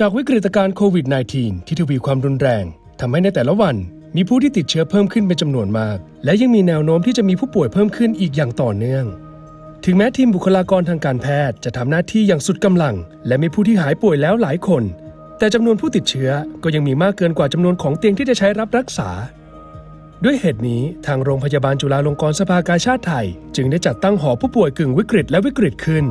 จากวิกฤตการณ์โควิด -19 ที่ทวีความรุนแรงทำให้ในแต่ละวันมีผู้ที่ติดเชื้อเพิ่มขึ้นเป็นจำนวนมาก และยังมีแนวโน้มที่จะมีผู้ป่วยเพิ่มขึ้นอีกอย่างต่อเนื่อง ถึงแม้ทีมบุคลากรทางการแพทย์จะทำหน้าที่อย่างสุดกำลัง และมีผู้ที่หายป่วยแล้วหลายคน แต่จำนวนผู้ติดเชื้อก็ยังมีมากเกินกว่าจำนวนของเตียงที่จะใช้รับรักษา ด้วยเหตุนี้ทางโรงพยาบาลจุฬาลงกรณ์สภากาชาติไทย จึงได้จัดตั้งหอผู้ป่วยกึ่งวิกฤตและวิกฤตขึ้น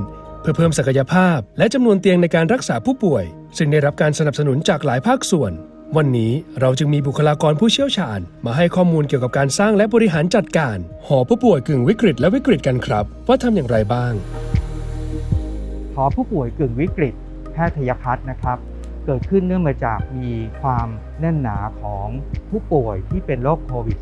พื่อเพิ่มศักยภาพ และจำนวนเตียงในการรักษาผู้ป่วย ซึ่งได้รับการสนับสนุนจากหลายภาคส่วน วันนี้เราจึงมีบุคลากรผู้เชี่ยวชาญ มาให้ข้อมูลเกี่ยวกับการสร้างและบริหารจัดการ หอผู้ป่วยกึ่งวิกฤตและวิกฤตกันครับ ว่าทำอย่างไรบ้าง หอผู้ป่วยกึ่งวิกฤตแพทยพัฒน์นะครับ เกิดขึ้นเนื่องมาจากมีความแน่นหนาของผู้ป่วยที่เป็นโรคโควิด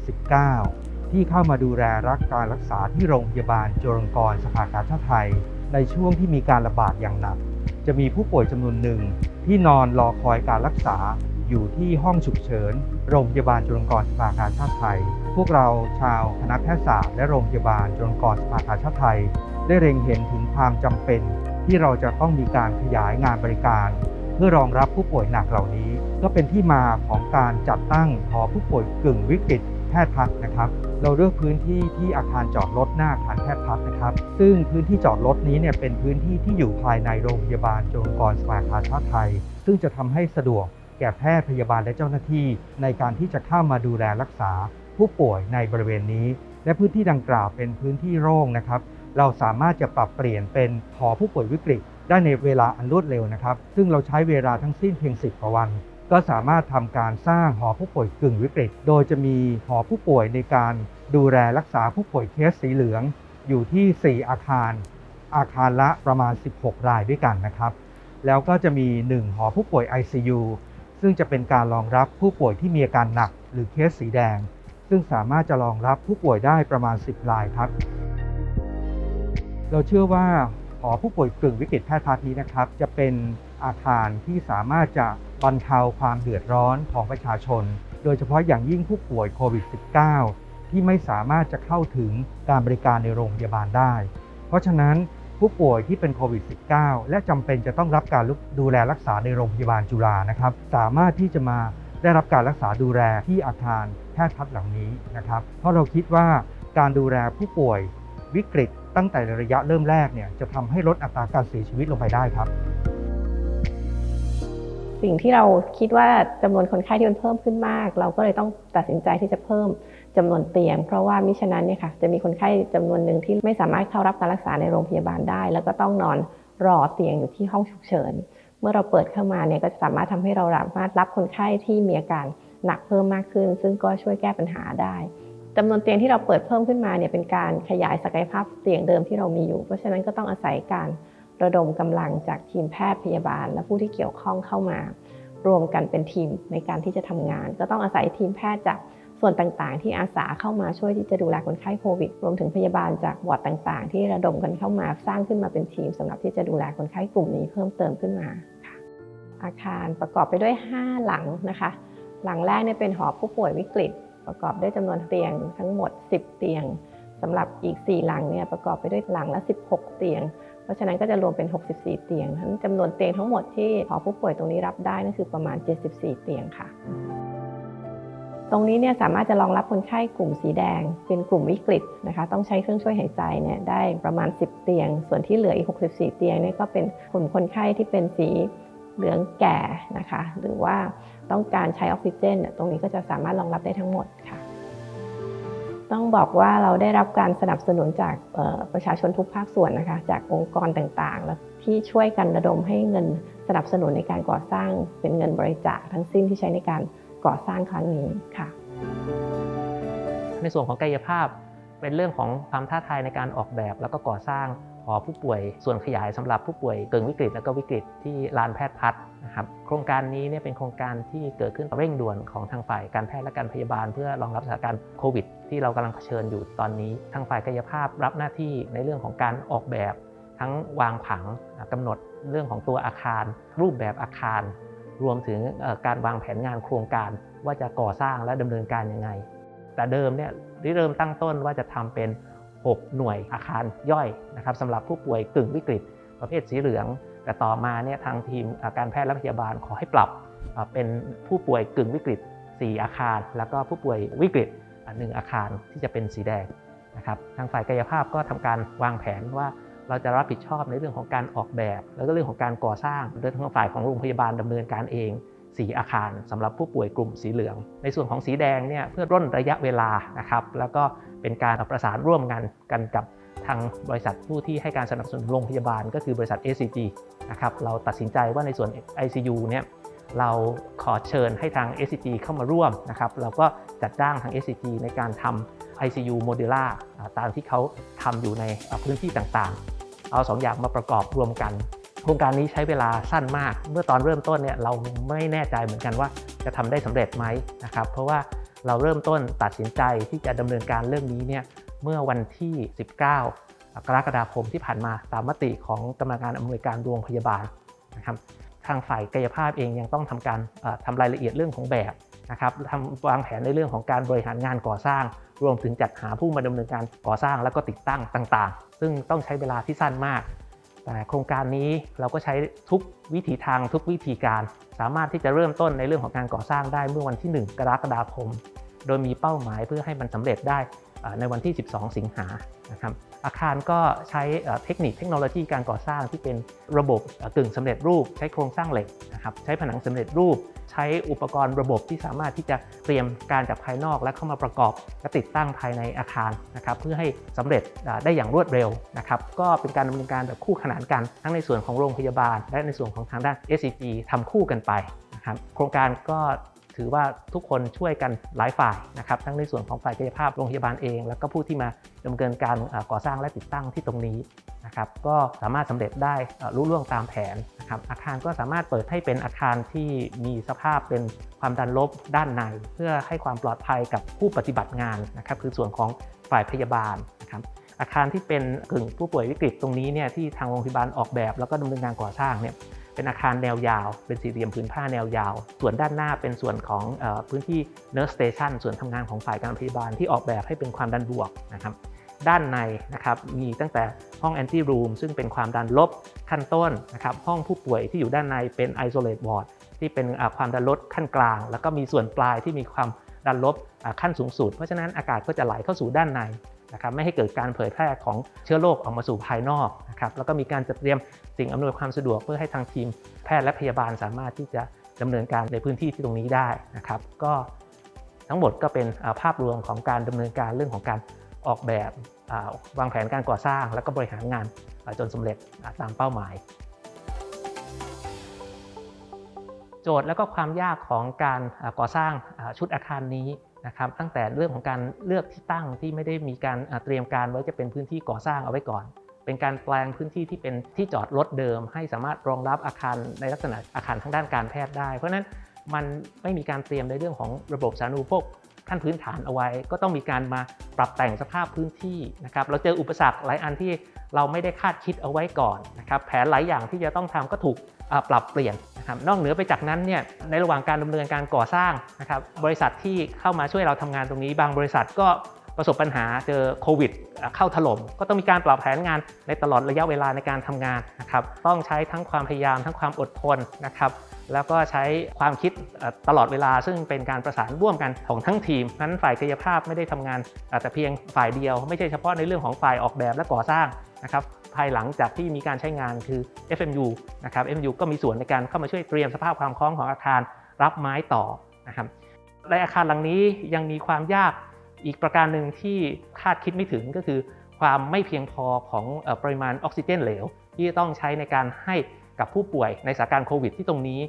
-19 ที่เข้ามาดูแลรักการรักษาที่โรงพยาบาลจุฬาลงกรณ์สภากาชาติไทย ในช่วงที่มีการระบาดอย่างหนัก จะมีผู้ป่วยจำนวนหนึ่งที่นอนรอคอยการรักษาอยู่ที่ห้องฉุกเฉิน โรงพยาบาลจุฬาลกรณ์สภากาชาติไทย พวกเราชาวคณะแพทยศาสตร์และโรงพยาบาลจุฬาลกรณ์สภากาชาติไทย ได้เร็งเห็นถึงความจำเป็น ที่เราจะต้องมีการขยายงานบริการ เพื่อรองรับผู้ป่วยหนักเหล่านี้ ก็เป็นที่มาของการจัดตั้งหอผู้ป่วยกึ่งวิกฤต แพทย์พัฒน์นะครับ เราเลือกพื้นที่ที่อาคารจอดรถหน้าอาคารแพทย์พัฒน์นะครับ ซึ่งพื้นที่จอดรถนี้เนี่ยเป็นพื้นที่ที่อยู่ภายในโรงพยาบาลจุฬาลงกรสภากาชาติไทย ซึ่งจะทำให้สะดวกแก่แพทย์พยาบาลและเจ้าหน้าที่ ในการที่จะเข้ามาดูแลรักษาผู้ป่วยในบริเวณนี้ และพื้นที่ดังกล่าวเป็นพื้นที่โล่งนะครับ เราสามารถจะปรับเปลี่ยนเป็นหอผู้ป่วยวิกฤตได้ในเวลาอันรวดเร็วนะครับ ซึ่งเราใช้เวลาทั้งสิ้นเพียง 10กว่าวัน ก็สามารถทำการสร้างหอผู้ป่วยกึ่งวิกฤต โดยจะมีหอผู้ป่วยในการดูแลรักษาผู้ป่วยเคสสีเหลือง อยู่ที่ 4 อาคาร อาคารละประมาณ 16 รายด้วยกันนะครับ แล้วก็จะมี 1 หอผู้ป่วย ICU ซึ่งจะเป็นการรองรับผู้ป่วยที่มีอาการหนักหรือเคสสีแดง ซึ่งสามารถจะรองรับผู้ป่วยได้ประมาณ 10 รายครับ เราเชื่อว่าหอผู้ป่วยกึ่งวิกฤตแพทย์พาณิชย์นะครับ จะเป็นอาคารที่สามารถจะ บรรเทาความเดือดร้อนของประชาชน โดยเฉพาะอย่างยิ่งผู้ป่วยโควิด -19 ที่ไม่สามารถจะเข้าถึงการบริการในโรงพยาบาลได้ เพราะฉะนั้นผู้ป่วยที่เป็นโควิด -19 และจำเป็นจะต้องรับการดูแลรักษาในโรงพยาบาลจุฬานะครับ สามารถที่จะมาได้รับการรักษาดูแลที่อาคารแพทย์พัฒน์เหล่านี้นะครับ เพราะเราคิดว่าการดูแลผู้ป่วยวิกฤตตั้งแต่ระยะเริ่มแรกเนี่ยจะทำให้ลดอัตราการเสียชีวิตลงไปได้ครับ สิ่งที่เราคิดว่าจำนวนคนไข้ที่มันเพิ่มขึ้นมาก เราก็เลยต้องตัดสินใจที่จะเพิ่มจำนวนเตียง เพราะว่ามิฉะนั้นเนี่ยค่ะจะมีคนไข้จำนวนหนึ่งที่ไม่สามารถเข้ารับการรักษาในโรงพยาบาลได้ แล้วก็ต้องนอนรอเตียงอยู่ที่ห้องฉุกเฉิน เมื่อเราเปิดเข้ามาเนี่ยก็จะสามารถทำให้เราสามารถรับคนไข้ที่มีอาการหนักเพิ่มมากขึ้น ซึ่งก็ช่วยแก้ปัญหาได้จำนวนเตียงที่เราเปิดเพิ่มขึ้นมาเนี่ยเป็นการขยายศักยภาพเตียงเดิมที่เรามีอยู่ เพราะฉะนั้นก็ต้องอาศัยการ ระดมกำลังจากทีมแพทย์พยาบาล และผู้ที่เกี่ยวข้องเข้ามารวมกันเป็นทีมในการที่จะทำงาน ก็ต้องอาศัยทีมแพทย์จากส่วนต่างๆ ที่อาสาเข้ามาช่วยที่จะดูแลคนไข้โควิด รวมถึงพยาบาลจากวอร์ดต่างๆ ที่ระดมกันเข้ามาสร้างขึ้นมาเป็นทีมสำหรับที่จะดูแลคนไข้กลุ่มนี้เพิ่มเติมขึ้นมาค่ะอาคารประกอบไปด้วย 5 หลังนะคะ หลังแรกเนี่ยเป็นหอผู้ป่วยวิกฤต ประกอบด้วยจำนวนเตียงทั้งหมด 10 เตียงสำหรับอีก 4 หลังเนี่ยประกอบไปด้วยหลังละ 16 เตียง เพราะฉะนั้นก็จะรวมเป็น 64 เตียงทั้งจำนวนเตียงทั้งหมดที่หอผู้ป่วยตรงนี้รับได้นั่นคือประมาณ 74 เตียงค่ะ ตรงนี้เนี่ยสามารถจะรองรับคนไข้กลุ่มสีแดง เป็นกลุ่มวิกฤตนะคะ ต้องใช้เครื่องช่วยหายใจเนี่ยได้ประมาณ 10 เตียง ส่วนที่เหลืออีก 64 เตียงเนี่ยก็เป็นกลุ่มคนไข้ที่เป็นสีเหลืองแก่นะคะ หรือว่าต้องการใช้ออกซิเจน ตรงนี้ก็จะสามารถรองรับได้ทั้งหมด ต้องบอกว่าเราได้รับการสนับสนุนจากประชาชนทุกภาคส่วนนะคะ จากองค์กรต่างๆ และที่ช่วยกันระดมให้เงินสนับสนุนในการก่อสร้างเป็นเงินบริจาคทั้งสิ้นที่ใช้ในการก่อสร้างครั้งนี้ค่ะ ในส่วนของกายภาพเป็นเรื่องของความท้าทายในการออกแบบแล้วก็ก่อสร้าง หอผู้ป่วยส่วนขยายสำหรับผู้ป่วยเกิงวิกฤตและก็วิกฤตที่ลานแพทย์พัฒน์นะครับโครงการนี้เนี่ยเป็นโครงการที่เกิดขึ้นเร่งด่วนของทางฝ่ายการแพทย์และการพยาบาล เพื่อรองรับสถานการณ์โควิด ที่เรากำลังเผชิญอยู่ตอนนี้ ทางฝ่ายกายภาพรับหน้าที่ในเรื่องของการออกแบบ ทั้งวางผังกำหนดเรื่องของตัวอาคาร รูปแบบอาคาร รวมถึงการวางแผนงานโครงการว่าจะก่อสร้างและดำเนินการยังไง แต่เดิมเนี่ยเริ่มตั้งต้นว่าจะทำเป็น 6 หน่วยอาคารย่อยนะครับสำหรับผู้ป่วยกึ่งวิกฤต ประเภทสีเหลือง แต่ต่อมาเนี่ยทางทีมการแพทย์และพยาบาลขอให้ปรับเป็นผู้ป่วยกึ่งวิกฤต 4 อาคาร แล้วก็ผู้ป่วยวิกฤตหนึ่งอาคารที่จะเป็นสีแดงนะครับทางฝ่ายกายภาพก็ทำการวางแผนว่าเราจะรับผิดชอบในเรื่องของการออกแบบ แล้วก็เรื่องของการก่อสร้างโดยทางฝ่ายของโรงพยาบาลดำเนินการเอง 4 อาคารสำหรับผู้ป่วยกลุ่มสีเหลือง ในส่วนของสีแดงเนี่ยเพื่อร่นระยะเวลานะครับแล้วก็เป็นการประสานร่วมกันกันกับทางบริษัทผู้ที่ให้การสนับสนุนโรงพยาบาลก็คือบริษัท SCG นะครับเราตัดสินใจว่าในส่วน ICU เนี่ยเราขอเชิญให้ทาง SCG เข้ามาร่วมนะครับเราก็จัดจ้างทาง SCG ในการทำ ICU Modular อ่าตามที่เขาทำอยู่ในพื้นที่ต่างๆ เอาสองอย่างมาประกอบรวมกัน โครงการนี้ใช้เวลาสั้นมาก เมื่อตอนเริ่มต้นเนี่ยเราไม่แน่ใจเหมือนกันว่าจะทำได้สำเร็จไหมนะครับ เพราะว่าเราเริ่มต้นตัดสินใจที่จะดำเนินการเรื่องนี้เนี่ยเมื่อวันที่ 19 กรกฎาคมที่ผ่านมาตามมติของกรรมการอำนวยการโรงพยาบาลนะครับทางฝ่ายกายภาพเองยังต้องทำการเอ่อทำรายละเอียดเรื่องของแบบนะครับทำวางแผนในเรื่องของการบริหารงานก่อสร้าง รวมถึงจัดหาผู้มาดำเนินการก่อสร้างแล้วก็ติดตั้งต่าง ๆ ซึ่งต้องใช้เวลาที่สั้นมาก โครงการนี้เราก็ใช้ทุกวิถีทางทุกวิธีการ สามารถที่จะเริ่มต้นในเรื่องของการก่อสร้างได้เมื่อวันที่ 1 กรกฎาคม โดยมีเป้าหมายเพื่อให้มันสำเร็จได้ในวันที่ 12 สิงหานะครับ อาคารก็ใช้เทคนิคเทคโนโลยีการก่อสร้างที่เป็นระบบกึ่งสำเร็จรูป ใช้โครงสร้างเหล็กนะครับใช้ผนังสำเร็จรูป ใช้อุปกรณ์ระบบที่สามารถที่จะเตรียมการจากภายนอก และเข้ามาประกอบและติดตั้งภายในอาคารนะครับเพื่อให้สำเร็จได้อย่างรวดเร็วนะครับก็เป็นการดำเนินการแบบคู่ขนานกัน ทั้งในส่วนของโรงพยาบาล และในส่วนของทางด้าน SCG ทำคู่กันไปนะครับโครงการก็ ถือว่าทุกคนช่วยกันหลายฝ่ายนะครับทั้งในส่วนของฝ่ายกายภาพโรงพยาบาลเอง แล้วก็ผู้ที่มาดำเนินการก่อสร้างและติดตั้งที่ตรงนี้นะครับก็สามารถสำเร็จได้เอ่อรุ่ล่วงตามแผนนะครับอาคารก็สามารถเปิดให้เป็นอาคารที่มีสภาพเป็นความดันลบด้านใน เพื่อให้ความปลอดภัยกับผู้ปฏิบัติงานนะครับคือส่วนของฝ่ายพยาบาลนะครับอาคารที่เป็นกึ่งผู้ป่วยวิกฤตตรงนี้เนี่ยที่ทางโรงพยาบาลออกแบบ แล้วก็ดำเนินงานก่อสร้างเนี่ย เป็นอาคารแนวยาว เป็นสี่เหลี่ยมผืนผ้าแนวยาว ส่วนด้านหน้าเป็นส่วนของอพื้นที่ nurse station ส่วนทำงานของฝ่ายการพยาบาลที่ออกแบบให้เป็นความดันบวกนะครับด้านในนะครับมีตั้งแต่ห้อง anti room ซึ่งเป็นความดันลบขั้นต้นนะครับห้องผู้ป่วยที่อยู่ด้านในเป็น isolate ward ที่เป็นความดันลบขั้นกลาง แล้วก็มีส่วนปลายที่มีความดันลบขั้นสูงสุด เพราะฉะนั้นอากาศก็จะไหลเข้าสู่ด้านใน นะครับไม่ให้เกิดการเผยแพร่ของเชื้อโรคออกมาสู่ภายนอกนะครับแล้วก็มีการจัดเตรียมสิ่งอำนวยความสะดวกเพื่อให้ทางทีมแพทย์และพยาบาลสามารถที่จะดำเนินการในพื้นที่ที่ตรงนี้ได้นะครับ ก็ทั้งหมดก็เป็นภาพรวมของการดำเนินการเรื่องของการออกแบบวางแผนการก่อสร้าง แล้วก็บริหารงานจนสำเร็จตามเป้าหมาย โจทย์และก็ความยากของการก่อสร้างชุดอาคารนี้ นะครับตั้งแต่เรื่องของการเลือกที่ตั้งที่ไม่ได้มีการเตรียมการไว้จะเป็นพื้นที่ก่อสร้างเอาไว้ก่อน เป็นการแปลงพื้นที่ที่เป็นที่จอดรถเดิม ให้สามารถรองรับอาคารในลักษณะอาคารทางด้านการแพทย์ได้ เพราะฉะนั้นมันไม่มีการเตรียมในเรื่องของระบบสาธารณูปโภคขั้นพื้นฐานเอาไว้ ก็ต้องมีการมาปรับแต่งสภาพพื้นที่นะครับเราเจออุปสรรคหลายอันที่ เราไม่ได้คาดคิดเอาไว้ก่อนนะครับแผนหลายอย่างที่จะต้องทำก็ถูกปรับเปลี่ยนนะครับนอกเหนือไปจากนั้นเนี่ยในระหว่างการดำเนินการก่อสร้างนะครับบริษัทที่เข้ามาช่วยเราทำงานตรงนี้ บางบริษัทก็ประสบปัญหาเจอโควิดเข้าถล่มก็ต้องมีการปรับแผนงานในตลอดระยะเวลาในการทำงานนะครับต้องใช้ทั้งความพยายามทั้งความอดทนนะครับแล้วก็ใช้ความคิดตลอดเวลาซึ่งเป็นการประสานร่วมกันของทั้งทีมนั้นฝ่ายกายภาพไม่ได้ทำงานแต่เพียงฝ่ายเดียว ไม่ใช่เฉพาะในเรื่องของฝ่ายออกแบบและก่อสร้าง นะครับภายหลังจากที่มีการใช้งานคือ FMU นะครับ FMU ก็มีส่วนในการเข้ามาช่วยเตรียมสภาพความคล้องของอาคารรับไม้ต่อนะครับในอาคารหลังนี้ยังมีความยากอีกประการหนึ่งที่คาดคิดไม่ถึงก็คือ ความไม่เพียงพอของปริมาณออกซิเจนเหลว ที่จะต้องใช้ในการให้กับผู้ป่วยในสถานการณ์โควิดที่ตรงนี้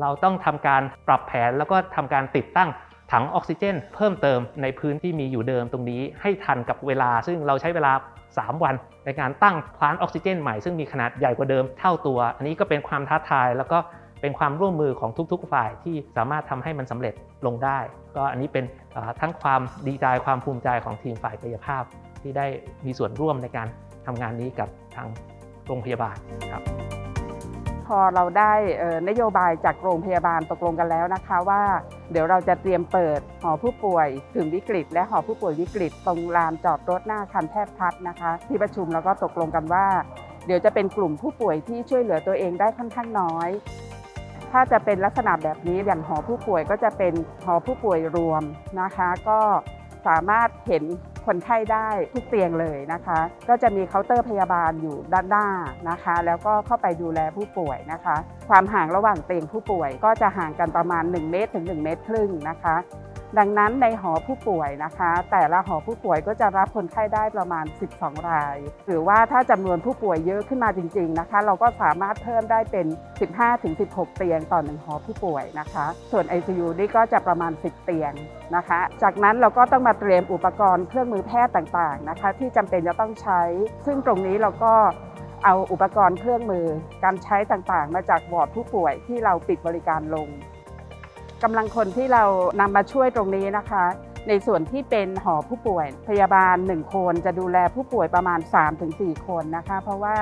เราต้องทำการปรับแผนแล้วก็ทำการติดตั้งถังออกซิเจน เพิ่มเติมในพื้นที่มีอยู่เดิมตรงนี้ ให้ทันกับเวลา ซึ่งเราใช้เวลา 3 วันในการตั้งพลานออกซิเจนใหม่ซึ่งมีขนาดใหญ่กว่าเดิมเท่าตัว อันนี้ก็เป็นความท้าทาย แล้วก็เป็นความร่วมมือของทุก ๆ ฝ่ายที่สามารถทำให้มันสำเร็จลงได้ ก็อันนี้เป็นทั้งความดีใจความภูมิใจของทีมฝ่ายกายภาพ ที่ได้มีส่วนร่วมในการทำงานนี้กับทางโรงพยาบาลครับ อเราได้นโยบายจากโรงพยาบาลตกลงกันแล้วนะคะว่า เดี๋ยวเราจะเตรียมเปิดหอผู้ป่วยถึงวิกฤต และหอผู้ป่วยวิกฤต ตรงลานจอดรถหน้าคันแพทย์พัฒน์นะคะ ที่ประชุมเราก็ตกลงกันว่า เดี๋ยวจะเป็นกลุ่มผู้ป่วยที่ช่วยเหลือตัวเองได้ค่อนข้างน้อย ถ้าจะเป็นลักษณะแบบนี้อย่างหอผู้ป่วยก็จะเป็นหอผู้ป่วยรวมนะคะ ก็สามารถเห็น คนไข้ได้ทุกเตียงเลยนะคะ ก็จะมีเคาน์เตอร์พยาบาลอยู่ด้านหน้านะคะ แล้วก็เข้าไปดูแลผู้ป่วยนะคะ ความห่างระหว่างเตียงผู้ป่วยก็จะห่างกันประมาณ 1 เมตรถึง 1 เมตรครึ่งนะคะ ดังนั้นในหอผู้ป่วยนะคะ แต่ละหอผู้ป่วยก็จะรับคนไข้ได้ประมาณ 12 ราย หรือว่าถ้าจำนวนผู้ป่วยเยอะขึ้นมาจริง ๆนะคะ เราก็สามารถเพิ่มได้เป็น 15-16 เตียงต่อหนึ่งหอผู้ป่วยนะคะ ส่วน ICU นี่ก็จะประมาณ 10 เตียงนะคะ จากนั้นเราก็ต้องมาเตรียมอุปกรณ์เครื่องมือแพทย์ต่างๆนะคะ ที่จำเป็นจะต้องใช้ ซึ่งตรงนี้เราก็เอาอุปกรณ์เครื่องมือการใช้ต่างๆ มาจากวอร์ดผู้ป่วยที่เราปิดบริการลง กำลังคนที่เรานำมาช่วยตรงนี้นะคะ ในส่วนที่เป็นหอผู้ป่วย พยาบาล 1 คนจะดูแลผู้ป่วยประมาณ 3-4 คนนะคะ เพราะว่า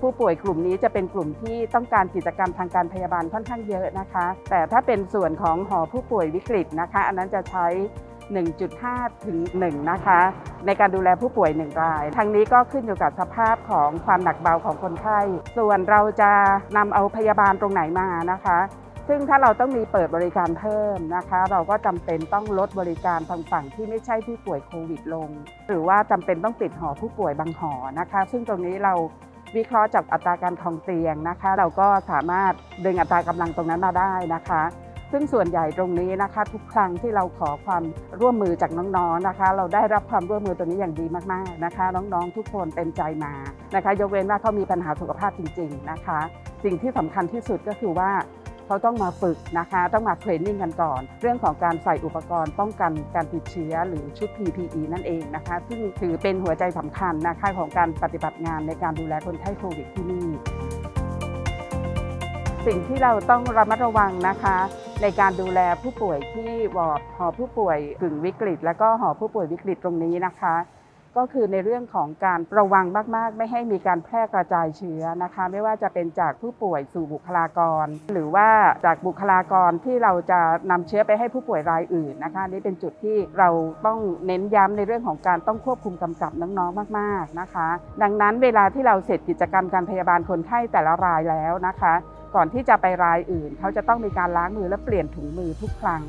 ผู้ป่วยกลุ่มนี้จะเป็นกลุ่มที่ต้องการกิจกรรมทางการพยาบาลค่อนข้างเยอะนะคะ แต่ถ้าเป็นส่วนของหอผู้ป่วยวิกฤตนะคะ อันนั้นจะใช้ 1.5 ถึง 1 นะคะ ในการดูแลผู้ป่วย 1 รายทางนี้ก็ขึ้นอยู่กับสภาพของความหนักเบาของคนไข้ ส่วนเราจะนำเอาพยาบาลตรงไหนมานะคะ ซึ่งถ้าเราต้องมีเปิดบริการเพิ่มนะคะ เราก็จำเป็นต้องลดบริการทางฝั่งที่ไม่ใช่ผู้ป่วยโควิดลง หรือว่าจำเป็นต้องปิดหอผู้ป่วยบางหอนะคะ ซึ่งตรงนี้เราวิเคราะห์จากอัตราการทองเตียงนะคะ เราก็สามารถดึงอัตรากำลังตรงนั้นมาได้นะคะ ซึ่งส่วนใหญ่ตรงนี้นะคะ ทุกครั้งที่เราขอความร่วมมือจากน้องๆนะคะ เราได้รับความร่วมมือตัวนี้อย่างดีมากๆนะคะ น้องๆ ทุกคนเต็มใจมานะคะ ยกเว้นว่าเขามีปัญหาสุขภาพจริง ๆนะคะ สิ่งที่สำคัญที่สุดก็คือว่า เขาต้องมาฝึกนะคะ ต้องมาเทรนนิ่งกันก่อน เรื่องของการใส่อุปกรณ์ป้องกันการติดเชื้อหรือชุด PPE นั่นเองนะคะ ซึ่งถือเป็นหัวใจสำคัญนะคะของการปฏิบัติงานในการดูแลคนไข้โควิดที่นี่ สิ่งที่เราต้องระมัดระวังนะคะในการดูแลผู้ป่วยที่วอร์ดหอผู้ป่วยกึ่งวิกฤต และก็หอผู้ป่วยวิกฤตตรงนี้นะคะ ก็คือในเรื่องของการระวังมาก ๆ ไม่ให้มีการแพร่กระจายเชื้อนะคะ ไม่ว่าจะเป็นจากผู้ป่วยสู่บุคลากร หรือว่าจากบุคลากรที่เราจะนำเชื้อไปให้ผู้ป่วยรายอื่นนะคะนี่เป็นจุดที่เราต้องเน้นย้ำในเรื่องของการต้องควบคุมกำกับน้องๆมาก ๆนะคะ ดังนั้นเวลาที่เราเสร็จกิจกรรมการพยาบาลคนไข้แต่ละรายแล้วนะคะ ก่อนที่จะไปรายอื่น เขาจะต้องมีการล้างมือและเปลี่ยนถุงมือทุกครั้ง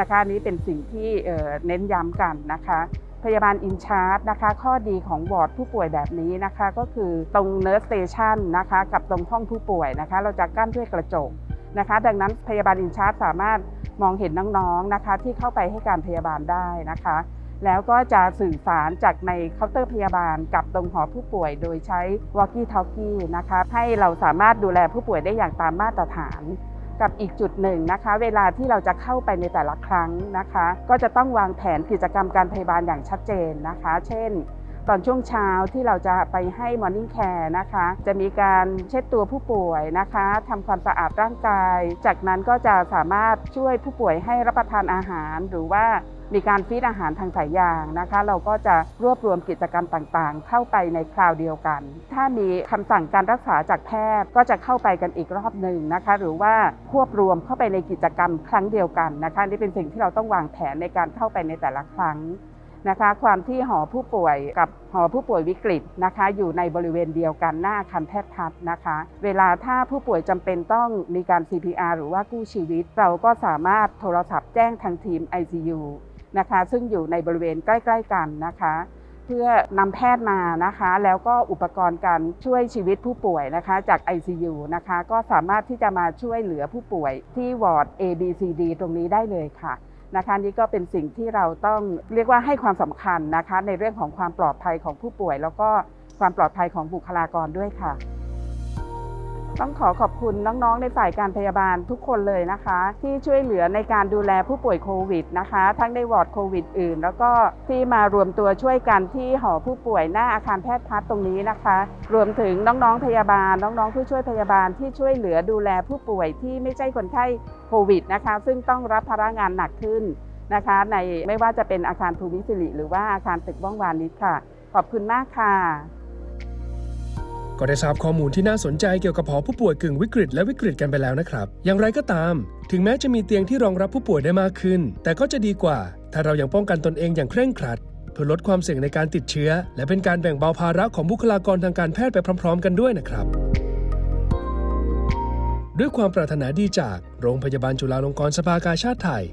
นะคะนี้เป็นสิ่งที่เเน้นย้ำกันนะคะ พยาบาลอินชาร์จนะคะข้อดีของวอร์ดผู้ป่วยแบบนี้นะคะ ก็คือตรงเนิร์สสเตชันนะคะกับตรงห้องผู้ป่วยนะคะ เราจะกั้นด้วยกระจกนะคะ ดังนั้นพยาบาลอินชาร์จสามารถมองเห็นน้องๆนะคะ ที่เข้าไปให้การพยาบาลได้นะคะ แล้วก็จะสื่อสารจากในเคาน์เตอร์พยาบาลกับตรงหอผู้ป่วยโดยใช้ walkie talkie นะคะให้เราสามารถดูแลผู้ป่วยได้อย่างตามมาตรฐาน กับอีกจุดหนึ่งนะคะ เวลาที่เราจะเข้าไปในแต่ละครั้งนะคะ ก็จะต้องวางแผนกิจกรรมการพยาบาลอย่างชัดเจนนะคะ เช่น ตอนช่วงเช้าที่เราจะไปให้ Morning Care นะคะ จะมีการเช็ดตัวผู้ป่วยนะคะทำความสะอาดร่างกาย จากนั้นก็จะสามารถช่วยผู้ป่วยให้รับประทานอาหารหรือว่า มีการฟีดอาหารทางสายยางนะคะ เราก็จะรวบรวมกิจกรรมต่างๆ เข้าไปในคราวเดียวกัน ถ้ามีคำสั่งการรักษาจากแพทย์ก็จะเข้าไปกันอีกรอบหนึ่งนะคะ หรือว่าควบรวมเข้าไปในกิจกรรมครั้งเดียวกันนะคะนี่เป็นสิ่งที่เราต้องวางแผนในการเข้าไปในแต่ละครั้งนะคะความที่หอผู้ป่วยกับหอผู้ป่วยวิกฤตนะคะ อยู่ในบริเวณเดียวกันหน้าอาคารแพทย์พัฒน์นะคะ เวลาถ้าผู้ป่วยจำเป็นต้องมีการ CPR หรือว่ากู้ชีวิต เราก็สามารถโทรศัพท์แจ้งทางทีม ICU นะคะ ซึ่งอยู่ในบริเวณใกล้ๆกันนะคะ เพื่อนำแพทย์มานะคะ แล้วก็อุปกรณ์การช่วยชีวิตผู้ป่วยนะคะ จาก ICU นะคะ ก็สามารถที่จะมาช่วยเหลือผู้ป่วยที่วอร์ด A B C D ตรงนี้ได้เลยค่ะนะคะนี่ก็เป็นสิ่งที่เราต้องเรียกว่าให้ความสำคัญนะคะ ในเรื่องของความปลอดภัยของผู้ป่วย แล้วก็ความปลอดภัยของบุคลากรด้วยค่ะ ต้องขอขอบคุณน้องๆ ในฝ่ายการพยาบาลทุกคนเลยนะคะ ที่ช่วยเหลือในการดูแลผู้ป่วยโควิดนะคะ ทั้งในวอร์ดโควิดอื่น แล้วก็ที่มารวมตัวช่วยกันที่หอผู้ป่วยหน้าอาคารแพทย์พัฒน์ตรงนี้นะคะ รวมถึงน้องๆพยาบาล น้องๆ ผู้ช่วยพยาบาลที่ช่วยเหลือดูแลผู้ป่วยที่ไม่ใช่คนไข้โควิดนะคะ ซึ่งต้องรับภาระงานหนักขึ้นนะคะ ในไม่ว่าจะเป็นอาคารภูมิสิริหรือว่าอาคารตึกว่องวานิชค่ะ ขอบคุณมากค่ะ ก็ได้ทราบข้อมูลที่น่าสนใจเกี่ยวกับหอผู้ป่วยกึ่งวิกฤตและวิกฤตกันไปแล้วนะครับ อย่างไรก็ตาม ถึงแม้จะมีเตียงที่รองรับผู้ป่วยได้มากขึ้น แต่ก็จะดีกว่า ถ้าเรายัางป้องกันตนเองอย่างเคร่งครัด เพื่อลดความเสี่ยงในการติดเชื้อ และเป็นการแบ่งเบาภาระของบุคลากรทางการแพทย์ไปพร้อม ๆ กันด้วยนะครับ ด้วยความปรารถนาดีจากโรงพยาบาลจุฬาลงกรณ์สภากาชาติไทย